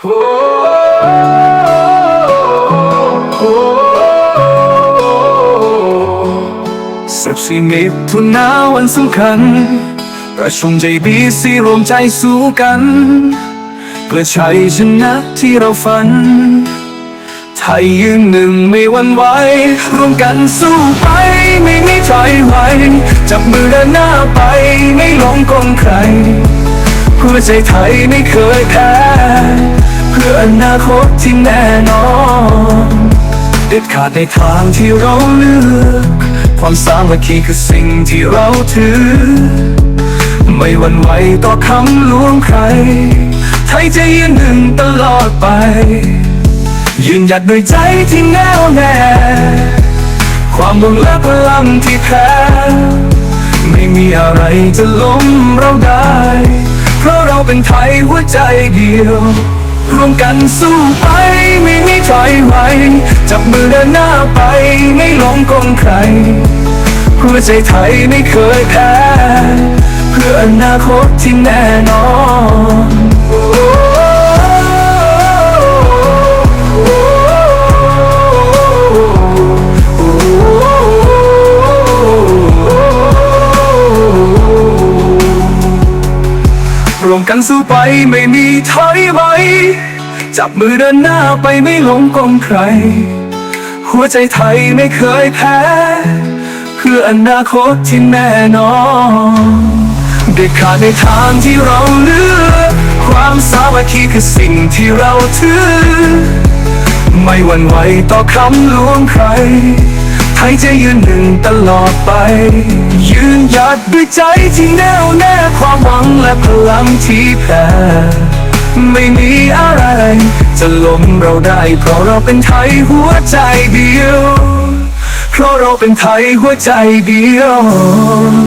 สิบสี่มิถุนาวันสำคัญ ประชุมใจบีซีรวมใจสู้กัน เพื่อชัยชนะที่เราฝัน ไทยยืนหนึ่งไม่หวันไหวรวมกันสู้ไปไม่มีถอยไหวจับมือเดินหน้าไปไม่หลงกลใครเพื่อใจไทยไม่เคยแพ้ เพื่ออนาคตที่แน่นอนเด็ดขาดในทางที่เราเลือกความสามัคคีคือสิ่งที่เราถือ ไม่หวั่นไหวต่อคำลวงใคร ไทยจะยืนหนึ่งตลอดไป ยืนหยัดด้วยใจที่แน่วแน่ ความมุ่งและพลังที่แพ้ไม่มีอะไรจะล้มเราได้ เพราะเราเป็นไทยหัวใจเดียว ร่วมกันสู้ไปไม่มีถอยไหวจับมือเดินหน้าไปไม่หลงกลใคร หัวใจไทยไม่เคยแพ้ เพื่ออนาคตที่แน่นอน รวมกันสู้ไปไม่มีถอยไหวจับมือเดินหน้าไปไม่หลงกลใคร หัวใจไทยไม่เคยแพ้ เพื่ออนาคตที่แน่นอนเด็ดขาดในทางที่เราเลือกความสามัคคีคือสิ่งที่เราถือ ไม่หวั่นไหวต่อคำลวงใคร ไทยจะยืนหนึ่งตลอดไป หยัดด้วยใจที่แน่วแน่ความหวังและพลังที่แผ่ไม่มีอะไร จะล้มเราได้ เพราะเราเป็นไทยหัวใจเดียว เพราะเราเป็นไทยหัวใจเดียว